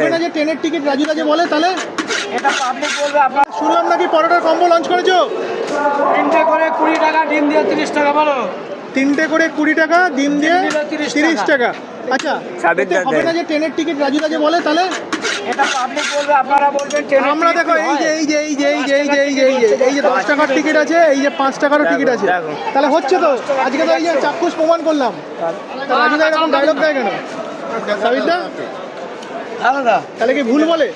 হবে না যে ট্রেনের টিকিট রাজুদা যে বলে তাহলে? এটা পাবলিক বলবে আপনার শুনলাম নাকি পরোটার কম্বো লঞ্চ করেছ? তিনটে করে কুড়ি টাকা ডিম দিয়ে তিরিশ টাকা বলো। তিনটে করে কুড়ি টাকা ডিম দিয়ে 30 তিরিশ টাকা। আচ্ছা সাবিত হবে না যে ট্রেনের টিকিট রাজুদা যে বলে তাহলে? এটা পাবলিক বলবে আপনারা বলবেন আমরা দেখো এই যে এই যে এই যে এই যে এই যে এই যে এই যে এই যে দশ টাকার টিকিট আছে এই যে পাঁচ টাকারও টিকিট আছে। তাহলে হচ্ছে তো আজকে তো এই যে চাক্ষুষ প্রমাণ করলাম। রাজুদা এরকম ডায়লগ দেয় কেন? সাবিতদা হ্যাঁ দাদা তাহলে কি ভুল বলে?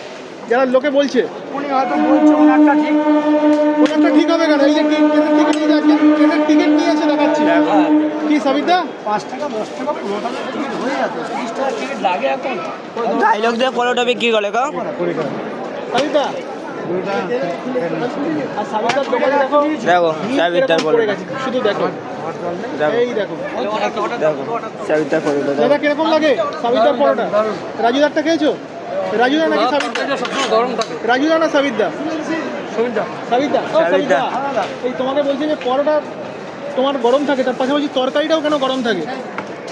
যারা লোকে বলছে। উনি হয়তো বলছে ওনারটা ঠিক। ওনারটা ঠিক হবে কেন? এই যে ট্রেনের টিকিট নিয়ে যাচ্ছে ট্রেনের টিকিট নিয়ে এসে দেখাচ্ছি। কি সবিতা? পাঁচ টাকা দশ টাকা পনেরো টাকা টিকিট হয়ে যাবে তিরিশ টাকা টিকিট লাগে এখন। ডাইলগ দিয়ে পরোটা বিক্রি করে গো সাবিতা দেখো। শুধু দেখো। দেখো। এই দেখো। দেখো সাবিতার পরোটা দেখো। দাদা কীরকম লাগে? সাবিতার পরোটা রাজুদারটা খেয়েছো? রাজুদা নাকি সাবিতা রাজুদা না সাবিদা এই তোমাকে বলছি যে পরোটা তোমার গরম থাকে তার পাশাপাশি তরকারিটাও কেন গরম থাকে?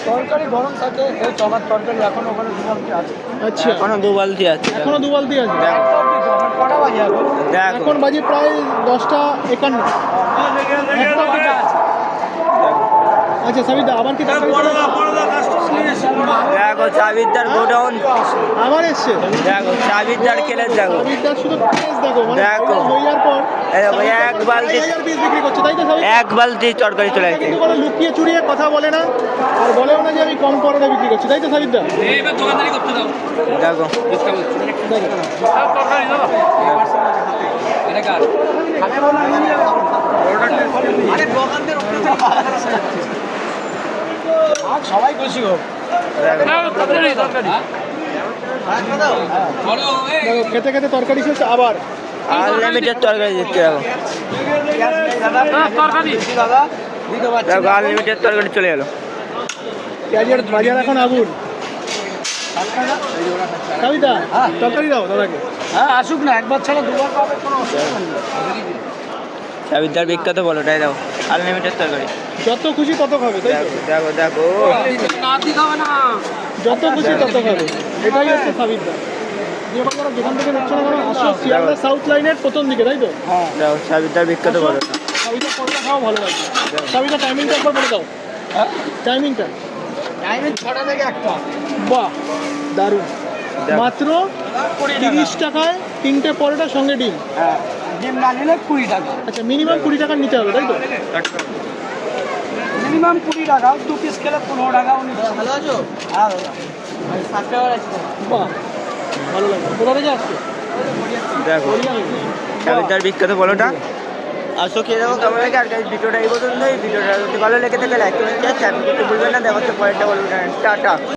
তরকারি গরম থাকে এই চমার তরকারি এখন ওখানে দুবালতি আছে। আচ্ছা। এখনও দু বালতি আছে। দেখো। এখনও দু বালতি আছে? কটা বাজে এখন? দেখো। এখন বাজে প্রায় দশটা একান্ন। একটা আছে? আচ্ছা সাবিদা আবার কি? দেখো সাবিতার গোডাউন। আবার এসছে। দেখো সাবিতার খেলে দেখো। শুধু দেখো মানে দেখো। এক বালতি এক বালতি তরকারি চলে আসছে। কিন্তু কোনো লুকিয়ে চুরিয়ে কথা বলে না আর বলেও না যে আমি কম পরোটা বিক্রি করছি তাই তো সাবিতা দেখো। আর সবাই খুশি হোক। দেখো দেখো খেতে খেতে তরকারি শেষ আবার। আনলিমিটেড তরকারি? দিচ্ছে দেখো আনলিমিটেড তরকারি চলে গেলো পেঁয়াজের বাজার এখন আগুন সাবিতা তরকারি দাও দাদাকে। হ্যাঁ আসুক না একবার ছাড়া দুবার পাবে কোনো অসুবিধা নেই। সাবিতার বিখ্যাত বলোটাই দেখো আনলিমিটেড তরকারি। যত খুশি তত খাবে তাই দেখো দেখো দেখো। যত খুশি তত খাবে। এটাই হচ্ছে সাবিতা যেখান থেকে দেখছ না আসো শিয়ালদা সাউথ লাইনের প্রথম দিকে তাই তো? দেখো সাবিতার বিখ্যাত পরোটা খাওয়া ভালো টাইমিংটা একবার বলে দাও। টাইমিংটা টাইমে ছটা থেকে একটা। বাহ দারুণ। মাত্র তিরিশ টাকায় তিনটে পরোটার সঙ্গে ডিম। হ্যাঁ ডিম না নিলে কুড়ি টাকা। আচ্ছা মিনিমাম কুড়ি টাকার নিতে হবে তাই তো? মিনিমাম কুড়ি টাকা দু পিস খেলে পনেরো টাকা উনি ভালো আছো? হ্যাঁ টাকা আছে। বাহ ভালো লাগবে কোথা থেকে আসছে? দেখো হরিয়ানা বিখ্যাত বলোটা। আসো খেয়ে দেখো কেমন লাগে। আর কাজ ভিডিওটা এই পর্যন্ত এই ভিডিওটা যদি ভালো লেগে থাকে লাইক করে চ্যানেল করতে ভুলবেন না। দেখা হচ্ছে পরেরটা বলবেন টাটা।